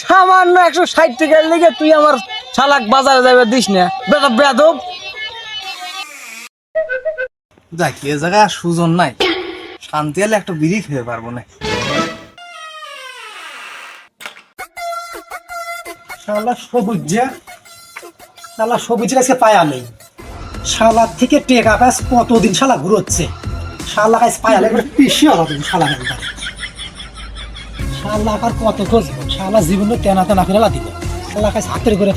সামান্য একশো ষাট টাকার লেগে তুই আমার শালাক বাজারে যাবে দিস না। বেটা বেদব দেখ, এ জায়গায় সুজন নাই। শান্তি হলে একটা বিড়ি খেতে পারব না। শালা সবুজ শালা সবুজ কাছে পায়া নেই। থেকে টেকা কতদিন শালা ঘুরোচ্ছে? শালা কাছে এবার পিসি হলো তুমি শালা কত শালা জীবনে তেনা তেনা দিব। শালা হাতের করে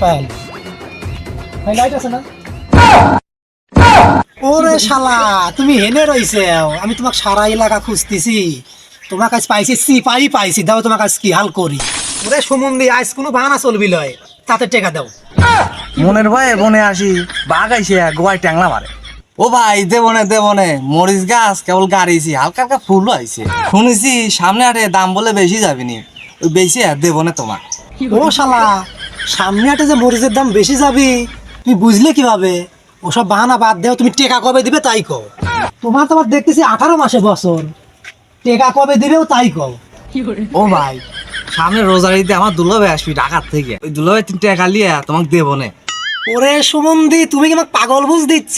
লাইট আছে না? ওরে শালা, তুমি হেনে রইছে। আমি তোমাকে সারা এলাকা খুঁজতেছি। তোমার কাছে পাইছি সিপাই পাইছি। দাও তোমার কাছে কি হাল করি। ওরে সুমন্দি আজ কোনো বাহানা চলবি লয়। তাতে টেকা দাও। মনের ভয়ে বনে আসি, বাঘ আইসে গোয়ায় ট্যাংলা মারে। ও ভাই দেবনে দেবনে মরিচ গাছ, কেবল গাড়িছি, হালকা হালকা ফুল আইছে। শুনেছি সামনে আরে দাম বলে বেশি যাবিনি ওই বেশি আর দেবনে তোমার। ও শালা, সামনে হাটে যে মরিচের দাম বেশি যাবি তুমি বুঝলে কীভাবে? ওসব বাহানা বাদ দেও, তুমি টেকা কবে দিবে তাই কও। তোমার তোমার দেখতেছি আঠারো মাসে বছর। টেকা কবে দিবেও তাই কও। ও ভাই, সামনে রোজারিতে আমার দুলাভাই আসবি ঢাকার থেকে। ওই দুলাভাই তিন টাকা লিয়ে তোমাকে দেবনে ওরে সুমন্দি তুমি কি আমাকে পাগল বুঝ দিচ্ছ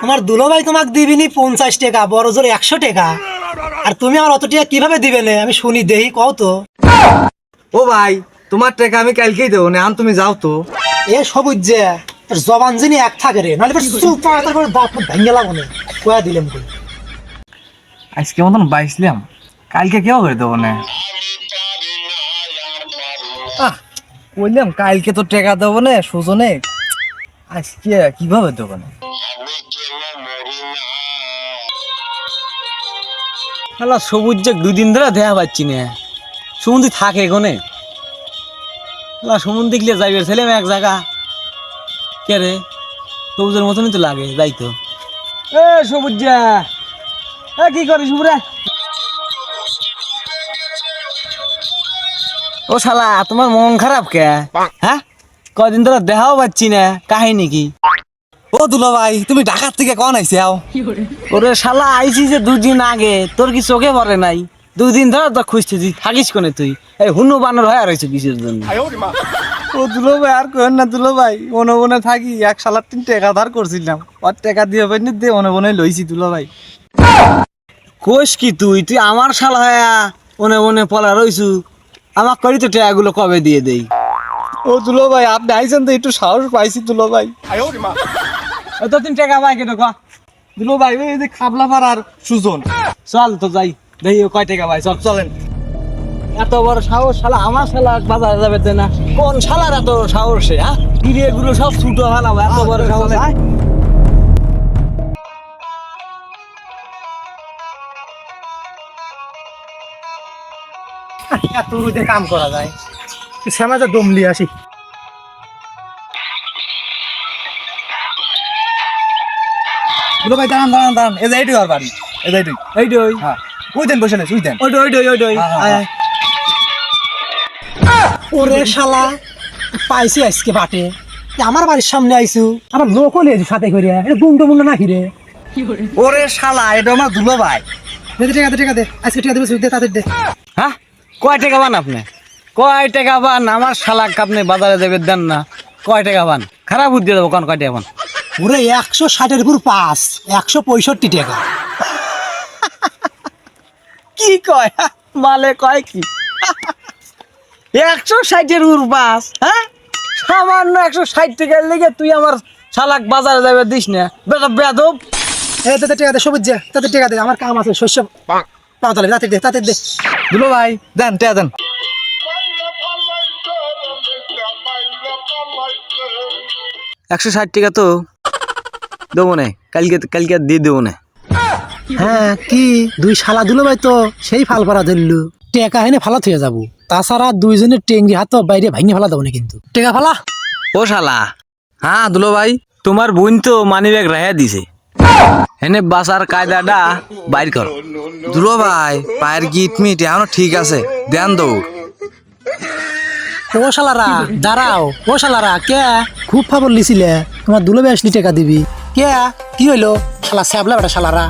তোমার দুলোভাই তোমাকে দিবিনি পঞ্চাশ টাকা বড় জোর একশো টাকা। আর তুমি আমার অত টাকা কীভাবে দিবে না? আমি শুনি দেহি কও তো। ও ভাই তোমার টাকা আমি কালকেই দেবো না আন তুমি যাও তো। এ সবুজ যে তোর জবান জিনি এক থাকে রে নাহলে চুপ তারপরে দাঁত ভেঙে লাগো না। কয়া দিলাম কই? আজকে মতন বাইসলাম কালকে কেউ করে দেবো না। বললাম কালকে তো টাকা দেবো না সুজনে। আজকে কীভাবে দেবো না শালা সবুজ যে দুই দিন ধরে দেখা পাচ্ছি না। সমুদ্রে থাকে শালা সমুদ্রে গিয়ে যাইবে, ছেলে এক জায়গা। কে রে? সবুজের মতনই তো লাগে, যাই তো। এ সবুজ যা কি করিস বুড়া? ও শালা, তোমার মন খারাপ কে? হ্যাঁ? কদিন ধরে দেখাও পাচ্ছি না কাহিনী কি? ও দুলো ভাই তুমি ঢাকার থেকে কন আইসে আও? ওরে শালা আইছি যে দুদিন আগে তোর কি চোখে পড়ে নাই? দুদিন ধরে তো খুঁজতেছি থাকিস কোনে তুই? এই হুনু বানর হয়ে রয়েছে কিসের জন্য? ও দুলো ভাই আর কেন না দুলো ভাই মনে বনে থাকি এক সালার তিন টাকা ধার করছিলাম। আর টাকা দিয়ে পাইনি দিয়ে মনে মনে লইছি দুলো ভাই। কোষ কি তুই? তুই আমার শালা হয়া মনে মনে পলা রইছু। আমার করি তো টাকাগুলো কবে দিয়ে দেই? ও দুলো ভাই আপনি আইছেন তো একটু সাহস পাইছি দুলো ভাই। এত তিন টাকা পাই কেন কা দুলো ভাই ওই যে খাবলা পাড়ার সুজন। চল তো যাই দেখি কয় টাকা পাই চল চলেন। এত বড় সাহস শালা আমার শালা বাজারে যাবে না কোন শালার এত সাহস হ্যাঁ? গিরে এগুলো সব ছুটো হালাবো এত বড় সাহস। আয়। এত কাম করা যায়। শ্যামাজা দমলি আসি। দুলো ভাই দাঁড়ান দাঁড়ান দাঁড়ান। এই যে এইটুকু আর বাড়ি। এই যে এইটুকু এই তো ওই। হ্যাঁ। ওই দেন বসে নেই ওই দেন। ওই তো ওই তো ওই তো ওই আয়, আয়। ওরে শালা পাইছি আজকে বাটে। এ আমার বাড়ির সামনে আইছু আমার লোক হলে সাথে করে। এটা গুন্ড মুন্ড নাকি রে? ওরে শালা এটা আমার দুলো ভাই। দে আজকে দে তাদের দে। হ্যাঁ? কয় টাকা আপনি কয় টাকা পান? আমার শালাক আপনি বাজারে দেবে দেন না। কয় টাকা পান? খারাপ বুদ্ধি দেবো কোন কয় টাকা পান? ওরে একশো ষাটের উপর পাস একশো পঁয়ষট্টি টাকা। কি কয়? মালে কয় কি? একশো ষাটের উরবাস হ্যাঁ? সামান্য একশো ষাট টাকার লেগে তুই আমার শালাক বাজারে যাবে দিস না। বেটা বেদব এ তাদের টাকা দে সবুজ যা তাদের টাকা দে আমার কাম আছে শস্য তাড়াতাড়ি তাদের দে তাতে দে। দুলো ভাই দেন টেয়া দেন। একশো ষাট টাকা তো দেবো না। কালকে কালকে আর দিয়ে দেবো না। হ্যাঁ কি? দুই শালা দিল ভাই তো সেই ফাল পারা ধরলু। টেকা হেনে ফালা থুয়ে যাব। তাছাড়া দুইজনের টেঙ্গি হাত বাইরে ভাঙে ফালা দেবো না কিন্তু। টেকা ফালা? ও শালা। হ্যাঁ দুলো ভাই তোমার বোন তো মানি ব্যাগ রেহা দিছে। এনে বাসার কায়দাটা বাইর করো। দুলো ভাই পায়ের গিট মিট এখনও ঠিক আছে। দেন দৌড়। ও শালারা, দাঁড়াও। ও শালারা, কে? খুব ফাবল লিছিলে। তোমার দুলো আসলি টাকা দিবি। কে? কি হইল? শালা স্যাবলা বেটা শালারা।